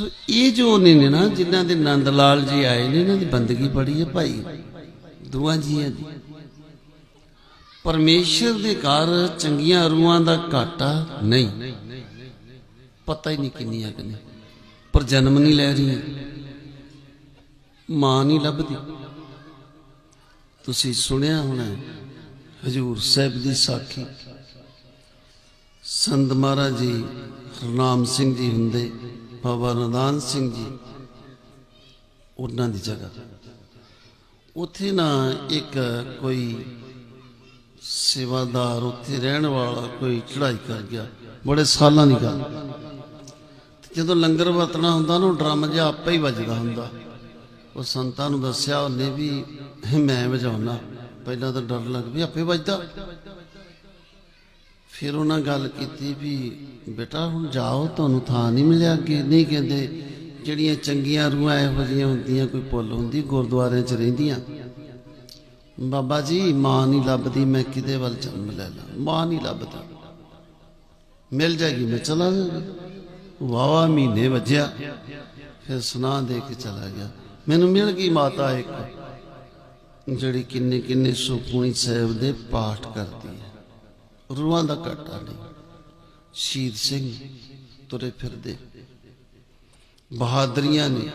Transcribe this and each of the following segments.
ਸੋ ਇਹ ਜੋ ਨੇ ਨੇ ਨਾ, ਜਿਨ੍ਹਾਂ ਦੇ ਨੰਦ ਲਾਲ ਜੀ ਆਏ ਨੇ, ਇਹਨਾਂ ਦੀ ਬੰਦਗੀ ਬੜੀ ਹੈ ਭਾਈ। ਦੁਆ ਜੀਆਂ ਦੀ। ਪਰਮੇਸ਼ਰ ਦੇ ਘਰ ਚੰਗੀਆਂ ਰੂਹਾਂ ਦਾ ਘਾਟਾ ਨਹੀਂ। ਪਤਾ ਹੀ ਨਹੀਂ ਕਿੰਨੀਆਂ ਕਿ ਪਰ ਜਨਮ ਨਹੀਂ ਲੈ ਰਹੀਆਂ। ਮਾਂ ਨਹੀਂ ਲੱਭਦੀ। ਤੁਸੀਂ ਸੁਣਿਆ ਹੋਣਾ ਹਜੂਰ ਸਾਹਿਬ ਦੀ ਸਾਖੀ। ਸੰਤ ਮਹਾਰਾਜ ਜੀ, ਹਰਨਾਮ ਸਿੰਘ ਜੀ ਹੁੰਦੇ। ਬਾਬਾ ਰਦਾਨ ਸਿੰਘ ਜੀ, ਉਹਨਾਂ ਦੀ ਜਗ੍ਹਾ ਉੱਥੇ ਨਾ ਇੱਕ ਕੋਈ ਸੇਵਾਦਾਰ ਉੱਥੇ ਰਹਿਣ ਵਾਲਾ ਕੋਈ ਚੜਾਈ ਕਰ ਗਿਆ। ਬੜੇ ਸਾਲਾਂ ਦੀ ਗੱਲ। ਜਦੋਂ ਲੰਗਰ ਵਰਤਣਾ ਹੁੰਦਾ ਨਾ, ਉਹ ਡਰਮ ਜਿਹਾ ਆਪੇ ਹੀ ਵੱਜਦਾ ਹੁੰਦਾ। ਉਹ ਸੰਤਾਂ ਨੂੰ ਦੱਸਿਆ, ਉਹਨੇ ਵੀ, ਮੈਂ ਵਜਾਉਣਾ ਪਹਿਲਾਂ ਤਾਂ ਡਰ ਲੱਗ ਵੀ, ਆਪੇ ਵੱਜਦਾ। ਫਿਰ ਉਹਨਾਂ ਗੱਲ ਕੀਤੀ ਵੀ ਬੇਟਾ ਹੁਣ ਜਾਓ, ਤੁਹਾਨੂੰ ਥਾਂ ਨਹੀਂ ਮਿਲਿਆ ਅੱਗੇ। ਨਹੀਂ ਕਹਿੰਦੇ ਜਿਹੜੀਆਂ ਚੰਗੀਆਂ ਰੂਹਾਂ ਇਹੋ ਜਿਹੀਆਂ ਹੁੰਦੀਆਂ, ਕੋਈ ਪੁੱਲ ਹੁੰਦੀ, ਗੁਰਦੁਆਰਿਆਂ 'ਚ ਰਹਿੰਦੀਆਂ। ਬਾਬਾ ਜੀ, ਮਾਂ ਨਹੀਂ ਲੱਭਦੀ, ਮੈਂ ਕਿਹਦੇ ਵੱਲ ਜਨਮ ਲੈ ਲਾਂ? ਮਾਂ ਨਹੀਂ ਲੱਭਦਾ। ਮਿਲ ਜਾਏਗੀ, ਮੈਂ ਚਲਾ ਜਾਊਂਗਾ। ਵਾਵਾ ਮਹੀਨੇ ਵੱਜਿਆ, ਫਿਰ ਸੁਨਾ ਦੇ ਕੇ ਚਲਾ ਗਿਆ। ਮੈਨੂੰ ਮਿਲ ਗਈ ਮਾਤਾ ਇੱਕ, ਜਿਹੜੀ ਕਿੰਨੇ ਕਿੰਨੇ ਸੁਖਮਨੀ ਸਾਹਿਬ ਦੇ ਪਾਠ ਕਰਦੀ ਹੈ। ਰੂਹਾਂ ਦਾ ਘਾਟਾ ਨਹੀਂ। ਸ਼ਹੀਦ ਸਿੰਘ ਤੁਰੇ ਫਿਰਦੇ। ਬਹਾਦਰੀਆਂ ਨੇ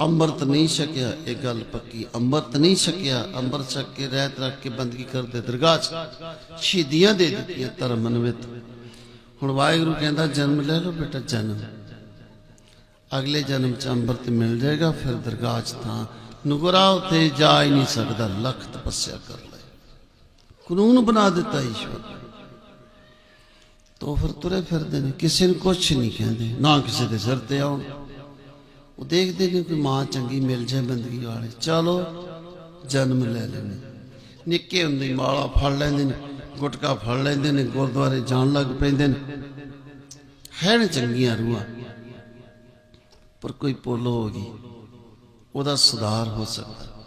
ਅੰਮ੍ਰਿਤ ਨਹੀਂ ਛਕਿਆ, ਇਹ ਗੱਲ ਪੱਕੀ। ਅੰਮ੍ਰਿਤ ਨਹੀਂ ਛਕਿਆ, ਅੰਮ੍ਰਿਤ ਛਕ ਕੇ ਰਹਿਤ ਰੱਖ ਕੇ ਬੰਦਗੀ ਕਰਦੇ। ਦਰਗਾਹ 'ਚ ਸ਼ਹੀਦੀਆਂ ਦੇ ਦਿੱਤੀਆਂ ਧਰਮ ਅਨਵਿਤ। ਹੁਣ ਵਾਹਿਗੁਰੂ ਕਹਿੰਦਾ, ਜਨਮ ਲੈ ਲਓ ਬੇਟਾ, ਜਨਮ। ਅਗਲੇ ਜਨਮ 'ਚ ਅੰਮ੍ਰਿਤ ਮਿਲ ਜਾਏਗਾ, ਫਿਰ ਦਰਗਾਹ 'ਚ ਤਾਂ ਨੁਗਰਾ ਉਤੇ ਜਾ ਹੀ ਨਹੀਂ ਸਕਦਾ। ਲੱਖ ਤਪੱਸਿਆ ਕਰ ਲੈ। ਕਾਨੂੰਨ ਬਣਾ ਦਿੱਤਾ ਈਸ਼ਵਰ ਤੋ ਫਿਰ ਤੁਰੇ ਫਿਰਦੇ ਨੇ, ਕਿਸੇ ਨੂੰ ਕੁਛ ਨਹੀਂ ਕਹਿੰਦੇ, ਨਾ ਕਿਸੇ ਦੇ ਸਿਰ ਤੇ ਆਉਣ। ਉਹ ਦੇਖਦੇ ਨੇ ਕੋਈ ਮਾਂ ਚੰਗੀ ਮਿਲ ਜਾਏ ਬੰਦਗੀ ਵਾਲੇ, ਚਲੋ, ਜਨਮ ਲੈ ਲੈਣੇ ਨਿੱਕੇ ਹੁੰਦੇ ਮਾਲਾ ਫੜ ਲੈਂਦੇ ਨੇ, ਗੁਟਕਾ ਫੜ ਲੈਂਦੇ ਨੇ, ਗੁਰਦੁਆਰੇ ਜਾਣ ਲੱਗ ਪੈਂਦੇ ਨੇ। ਹੈ ਨੇ ਚੰਗੀਆਂ ਰੂਹਾਂ, ਪਰ ਕੋਈ ਪੋਲੋ ਹੋ ਗਈ, ਉਹਦਾ ਸੁਧਾਰ ਹੋ ਸਕਦਾ।